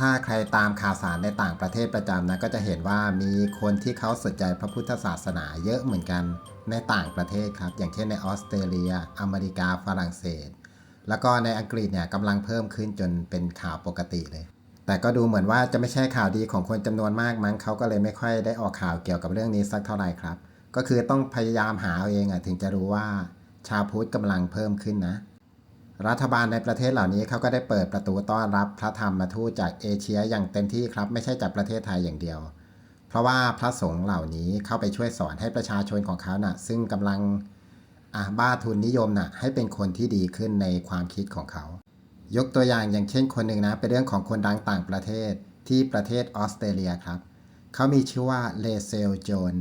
ถ้าใครตามข่าวสารในต่างประเทศประจำนะก็จะเห็นว่ามีคนที่เขาสนใจพระพุทธศาสนาเยอะเหมือนกันในต่างประเทศครับ อย่างเช่นในออสเตรเลีย อเมริกาฝรั่งเศส แล้วก็ในอังกฤษเนี่ยกำลังเพิ่มขึ้นจนเป็นข่าวปกติเลย แต่ก็ดูเหมือนว่าจะไม่ใช่ข่าวดีของคนจำนวนมากมั้งเขาก็เลยไม่ค่อยได้ออกข่าวเกี่ยวกับเรื่องนี้สักเท่าไหร่ครับ ก็คือต้องพยายามหาเอาเองอะถึงจะรู้ว่าชาวพุทธกำลังเพิ่มขึ้นนะ รัฐบาลในประเทศเหล่านี้เขาก็ได้เปิดประตูต้อนรับพระธรรมมาทูตจากเอเชียอย่างเต็มที่ครับ ไม่ใช่จากประเทศไทยอย่างเดียว เพราะว่าพระสงฆ์เหล่านี้เข้าไปช่วยสอนให้ประชาชนของเขาน่ะ ซึ่งกำลังอะบ้าทุนนิยมน่ะ ให้เป็นคนที่ดีขึ้นในความคิดของเขา ยกตัวอย่างอย่างเช่นคนหนึ่งนะ เป็นเรื่องของคนดังต่างประเทศที่ประเทศออสเตรเลียครับ เขามีชื่อว่าเลเซลโจน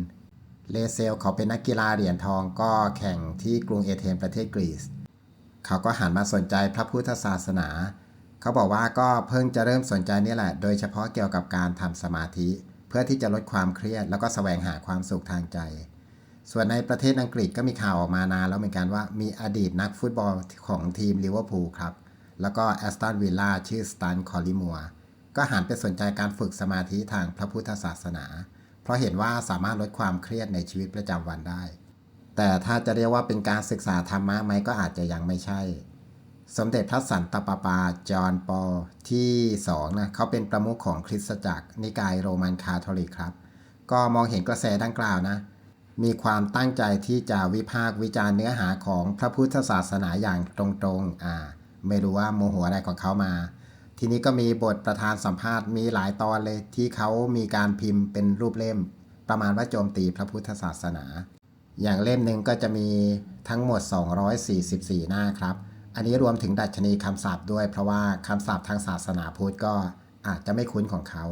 เลเซลเขาเป็นนักกีฬาเหรียญทองก็แข่งที่กรุงเอเธนประเทศกรีซ เขาก็หันมาสนใจพระพุทธศาสนา เขาบอกว่าก็เพิ่งจะเริ่มสนใจนี่แหละ โดยเฉพาะเกี่ยวกับการทำสมาธิ เพื่อที่จะลดความเครียด แล้วก็แสวงหาความสุขทางใจ ส่วนในประเทศอังกฤษก็มีข่าวออกมานานแล้วเหมือนกันว่ามีอดีตนักฟุตบอลของทีมลิเวอร์พูลครับ แล้วก็แอสตันวิลล่าชื่อสตันคอลิมัวก็หันไปสนใจการฝึกสมาธิทางพระพุทธศาสนา เพราะเห็นว่าสามารถลดความเครียดในชีวิตประจำวันได้ แต่ถ้าจะเรียกว่าเป็นการศึกษาธรรมะไหมก็อาจจะยังไม่ใช่ สมเด็จพระสันตะปาปาจอห์นปอที่2นะเขาเป็นประมุขของคริสตจักร นิกายโรมันคาทอลิกครับ ก็มองเห็นกระแสดังกล่าวนะ มีความตั้งใจที่จะวิพากษ์วิจารณ์เนื้อหาของพระพุทธศาสนาอย่างตรงๆอ่าไม่รู้ว่าโมโหอะไรของเขามา ทีนี้ก็มีบทประธานสัมภาษณ์มีหลายตอนเลยที่เขามีการพิมพ์เป็นรูปเล่ม ประมาณว่าโจมตีพระพุทธศาสนา อย่างเล่มหนึ่งก็จะมีทั้งหมด 244 หน้าครับ อันนี้รวมถึงดัชนีคำศัพท์ด้วย เพราะว่าคำศัพท์ทางศาสนาพุทธก็อาจจะไม่คุ้นของเขา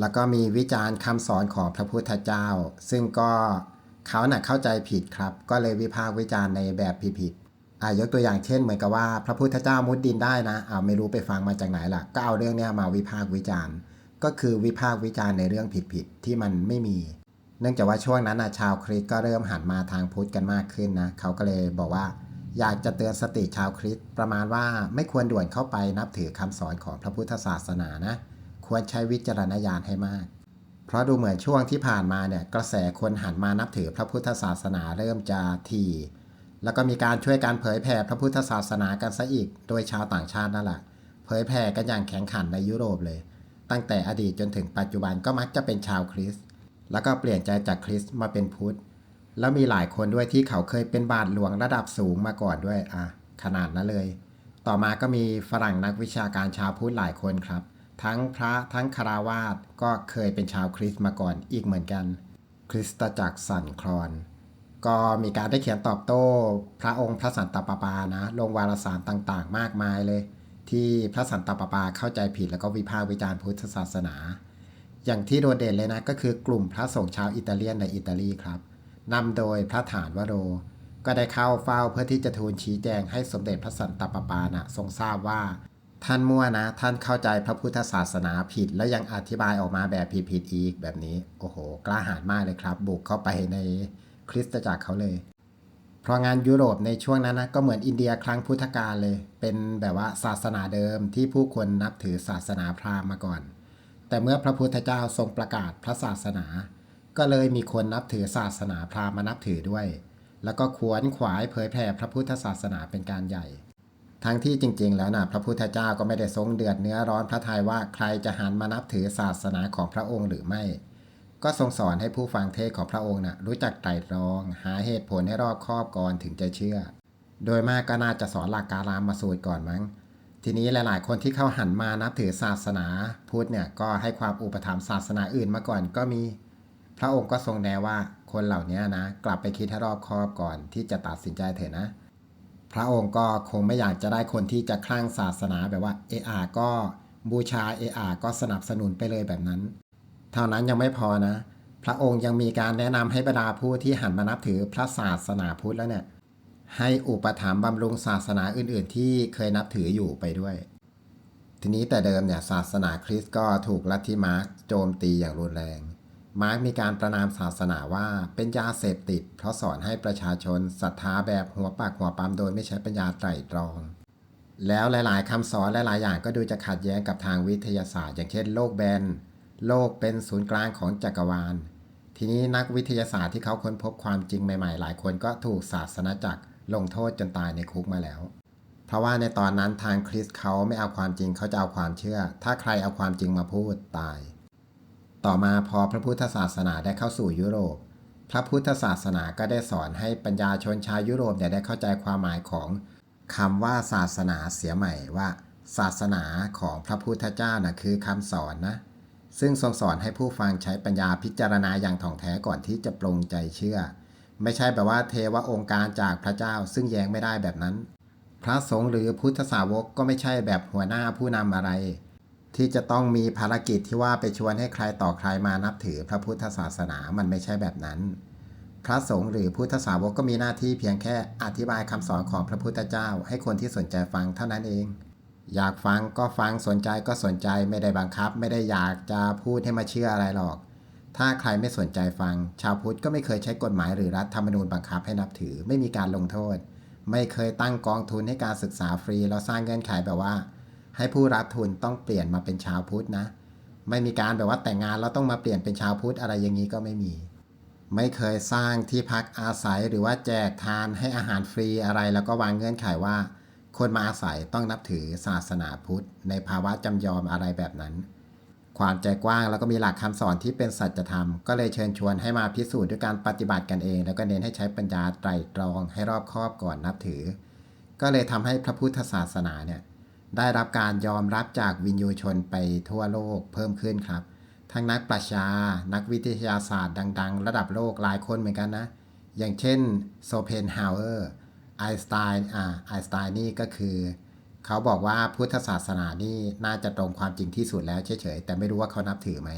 แล้วก็มีวิจารณ์คำสอนของพระพุทธเจ้า ซึ่งก็เขาหน่ะเข้าใจผิดครับ ก็เลยวิพากษ์วิจารณ์ในแบบผิดๆอ่ายกตัวอย่างเช่นเหมือนกับว่าพระพุทธเจ้ามุดดินได้นะเอาไม่รู้ไปฟังมาจากไหนล่ะ ก็เอาเรื่องนี้มาวิพากษ์วิจารณ์ ก็คือวิพากษ์วิจารณ์ในเรื่องผิดๆที่มันไม่มี เนื่องจากว่าช่วงนั้นนะชาวคริสก็เริ่มหันมาทางพุทธกันมากขึ้นนะเขาก็เลยบอกว่า อยากจะเตือนสติชาวคริสประมาณว่าไม่ควรด่วนเข้าไปนับถือคำสอนของพระพุทธศาสนานะ ควรใช้วิจารณญาณให้มาก เพราะดูเหมือนช่วงที่ผ่านมาเนี่ยกระแสคนหันมานับถือพระพุทธศาสนาเริ่มจะทีแล้วก็มีการช่วยการเผยแผ่พระพุทธศาสนากันซะอีก โดยชาวต่างชาตินั่นแหละเผยแผ่กันอย่างแข็งขันในยุโรปเลย ตั้งแต่อดีตจนถึงปัจจุบันก็มักจะเป็นชาวคริสต แล้วก็เปลี่ยนใจจากคริสต์มาเป็นพุทธ แล้วมีหลายคนด้วยที่เขาเคยเป็นบาทหลวงระดับสูงมาก่อนด้วยอะขนาดนั้นเลย ต่อมาก็มีฝรั่งนักวิชาการชาวพุทธหลายคนครับ ทั้งพระทั้งคาราวาสก็เคยเป็นชาวคริสต์มาก่อนอีกเหมือนกัน คริสตจักรสันคลอน ก็มีการได้เขียนตอบโต้ พระองค์พระสันตะปาปานะ ลงวารสารต่างๆ มากมายเลย ที่พระสันตะปาปาเข้าใจผิดแล้วก็วิพากษ์วิจารณ์พุทธศาสนา อย่างที่โดดเด่นเลยนะก็คือกลุ่มพระสงฆ์ชาวอิตาเลียนในอิตาลีครับนำโดยพระฐานวโร ก็ได้เข้าเฝ้าเพื่อที่จะทูลชี้แจงให้สมเด็จพระสันตะปาปานะทรงทราบว่า ท่านมั่วนะ ท่านเข้าใจพระพุทธศาสนาผิด แล้วยังอธิบายออกมาแบบผิดๆอีกแบบนี้ โอ้โห กล้าหาญมากเลยครับ บุกเข้าไปในคริสตจักรเขาเลย เพราะงานยุโรปในช่วงนั้นนะก็เหมือนอินเดียครั้งพุทธกาลเลย เป็นแบบว่าศาสนาเดิมที่ผู้คนนับถือศาสนาพราหมณ์มาก่อน แต่เมื่อพระพุทธเจ้าทรงประกาศพระศาสนา ก็เลยมีคนนับถือศาสนาพราหมณ์มานับถือด้วย แล้วก็ขวนขวายเผยแผ่พระพุทธศาสนาเป็นการใหญ่ ทั้งที่จริง ๆ แล้วนะพระพุทธเจ้าก็ไม่ได้ทรงเดือดเนื้อร้อนพระทัยว่าใครจะหันมานับถือศาสนาของพระองค์หรือไม่ ก็ทรงสอนให้ผู้ฟังเทศของพระองค์นะ่ะรู้จักไตรตรอง หาเหตุผลให้รอบคอบก่อนถึงจะเชื่อ โดยมากก็น่าจะสอนหลักการามมาสูตรก่อนมั้ง ทีนี้หลาย ๆ คนที่เข้าหันมานับถือศาสนาพุทธเนี่ยก็ให้ความอุปถัมภ์ศาสนาอื่นมาก่อนก็มีพระองค์ก็ทรงแนะว่าคนเหล่านี้นะ กลับไปคิดให้รอบคอบก่อนที่จะตัดสินใจเถอะนะ พระองค์ก็คงไม่อยากจะได้คนที่จะคลั่งศาสนาแบบว่าเออาก็บูชาเออาก็สนับสนุนไปเลยแบบนั้น เท่านั้นยังไม่พอนะ พระองค์ยังมีการแนะนำให้บรรดาผู้ที่หันมานับถือพระศาสนาพุทธแล้วเนี่ย ให้อุปถัมภ์บำรุงศาสนาอื่น ๆ ที่เคยนับถืออยู่ไปด้วย ทีนี้แต่เดิมเนี่ยศาสนาคริสต์ก็ถูกลัทธิมาร์กโจมตีอย่างรุนแรง มาร์กมีการประนามศาสนาว่าเป็นยาเสพติด เพราะสอนให้ประชาชนศรัทธาแบบหัวปากหัวปั๊มโดยไม่ใช้ปัญญาไตร่ตรอง แล้วหลาย ๆคำสอนหลาย ๆ อย่างก็ดูจะขัดแย้งกับทางวิทยาศาสตร์ อย่างเช่นโลกแบนโลกเป็นศูนย์กลางของจักรวาล ทีนี้นักวิทยาศาสตร์ที่เขาค้นพบความจริงใหม่ ๆ หลายคนก็ถูกศาสนาจักร ลงโทษจนตายในคุกมาแล้วเพราะว่าในตอนนั้นทางคริสต์เขาไม่เอาความจริงเขาจะเอาความเชื่อ ถ้าใครเอาความจริงมาพูดตาย ต่อมาพอพระพุทธศาสนาได้เข้าสู่ยุโรป พระพุทธศาสนาก็ได้สอนให้ปัญญาชนชาวยุโรปเนี่ยได้เข้าใจความหมายของคำว่าศาสนาเสียใหม่ว่า ศาสนาของพระพุทธเจ้านะคือคำสอนนะ ซึ่งทรงสอนให้ผู้ฟังใช้ปัญญาพิจารณาอย่างถ่องแท้ก่อนที่จะปรงใจเชื่อ ไม่ใช่แบบว่าเทวองค์การจากพระเจ้าซึ่งแย้งไม่ได้แบบนั้น พระสงฆ์หรือพุทธสาวกก็ไม่ใช่แบบหัวหน้าผู้นำอะไร ที่จะต้องมีภารกิจที่ว่าไปชวนให้ใครต่อใครมานับถือพระพุทธศาสนามันไม่ใช่แบบนั้น พระสงฆ์หรือพุทธสาวกก็มีหน้าที่เพียงแค่อธิบายคำสอนของพระพุทธเจ้า ให้คนที่สนใจฟังเท่านั้นเอง อยากฟังก็ฟังสนใจก็สนใจไม่ได้บังคับ ไม่ได้อยากจะพูดให้มาเชื่ออะไรหรอก ถ้าใครไม่สนใจฟัง ชาวพุทธก็ไม่เคยใช้กฎหมายหรือรัฐธรรมนูญบังคับให้นับถือ ไม่มีการลงโทษ ไม่เคยตั้งกองทุนให้การศึกษาฟรีแล้วสร้างเงื่อนไขแบบว่า ให้ผู้รับทุนต้องเปลี่ยนมาเป็นชาวพุทธนะ ไม่มีการแบบว่าแต่งงานแล้วต้องมาเปลี่ยนเป็นชาวพุทธอะไรอย่างนี้ก็ไม่มี ไม่เคยสร้างที่พักอาศัยหรือว่าแจกทานให้อาหารฟรีอะไร แล้วก็วางเงื่อนไขว่า คนมาอาศัยต้องนับถือศาสนาพุทธ ในภาวะจำยอมอะไรแบบนั้น ความใจกว้างแล้วก็มีหลักคำสอนที่เป็นสัจธรรม ก็เลยเชิญชวนให้มาพิสูจน์ด้วยการปฏิบัติกันเอง แล้วก็เน้นให้ใช้ปัญญาไตรตรองให้รอบคอบก่อนนับถือ ก็เลยทำให้พระพุทธศาสนาเนี่ยได้รับการยอมรับจากวินยูชนไปทั่วโลกเพิ่มขึ้นครับ ทั้งนักปรัชญา นักวิทยาศาสตร์ดัง ๆ ระดับโลกหลายคนเหมือนกันนะ อย่างเช่นโซเพนฮาวเออร์ไอสไตน์อ่าไอสไตน์นี่ก็คือ เขาบอกว่าพุทธศาสนานี่น่าจะตรงความจริงที่สุดแล้วเฉยๆแต่ไม่รู้ว่าเขานับถือไหม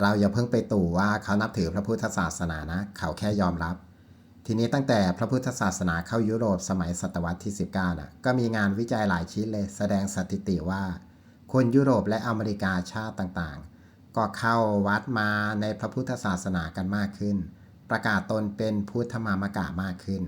เราอย่าเพิ่งไปตู่ว่าเขานับถือพระพุทธศาสนานะ เขาแค่ยอมรับ ทีนี้ตั้งแต่พระพุทธศาสนาเข้ายุโรปสมัยศตวรรษที่ 19 น่ะ ก็มีงานวิจัยหลายชิ้นเลย แสดงสถิติว่า คนยุโรปและอเมริกาชาติต่างๆ ก็เข้าวัดมาในพระพุทธศาสนากันมากขึ้น ประกาศตนเป็นพุทธมามกะมากขึ้น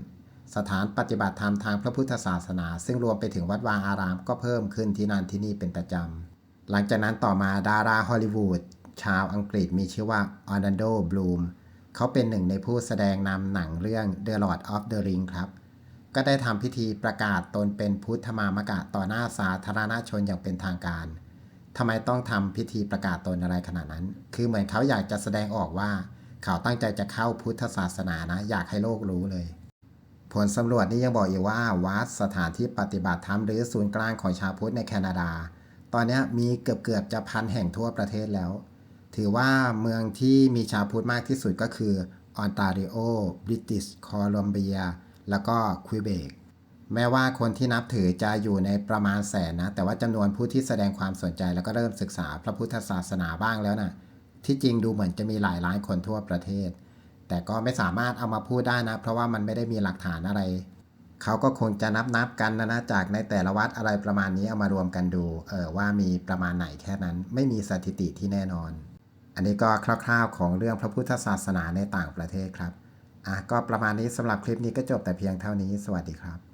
สถานปฏิบัติธรรมทางพระพุทธศาสนา ซึ่งรวมไปถึงวัดวางอารามก็เพิ่มขึ้นที่นั่นที่นี่เป็นประจำ หลังจากนั้นต่อมาดาราฮอลลีวูดชาวอังกฤษมีชื่อว่าออนันโดบลูมเขาเป็นหนึ่งในผู้แสดงนำหนังเรื่อง The Lord of the Ring ครับ ก็ได้ทำพิธีประกาศตนเป็นพุทธมามกะต่อหน้าสาธารณชนอย่างเป็นทางการทำไมต้องทำพิธีประกาศตนอะไรขนาดนั้น คือเหมือนเขาอยากจะแสดงออกว่า เขาตั้งใจจะเข้าพุทธศาสนานะ อยากให้โลกรู้เลย ผลสำรวจนี้ยังบอกอีกว่าวัดสถานที่ปฏิบัติธรรมหรือศูนย์กลางของชาวพุทธในแคนาดา ตอนนี้มีเกือบเกือบๆจะพันแห่งทั่วประเทศแล้ว ถือว่าเมืองที่มีชาวพุทธมากที่สุดก็คือออนตาริโอบริติชโคลัมเบีย แล้วก็ควิเบก แม้ว่าคนที่นับถือจะอยู่ในประมาณแสนนะ แต่ว่าจำนวนผู้ที่แสดงความสนใจแล้วก็เริ่มศึกษาพระพุทธศาสนาบ้างแล้วนะที่จริงดูเหมือนจะมีหลายล้านคนทั่วประเทศ แต่ก็ไม่สามารถเอามาพูดได้นะ เพราะว่ามันไม่ได้มีหลักฐานอะไร เขาก็คงจะนับนับกันนะนะจากในแต่ละวัดอะไรประมาณนี้เอามารวมกันดูเออว่ามีประมาณไหนแค่นั้น ไม่มีสถิติที่แน่นอน อันนี้ก็คร่าวๆของเรื่องพระพุทธศาสนาในต่างประเทศครับอะก็ประมาณนี้สำหรับคลิปนี้ก็จบแต่เพียงเท่านี้ สวัสดีครับ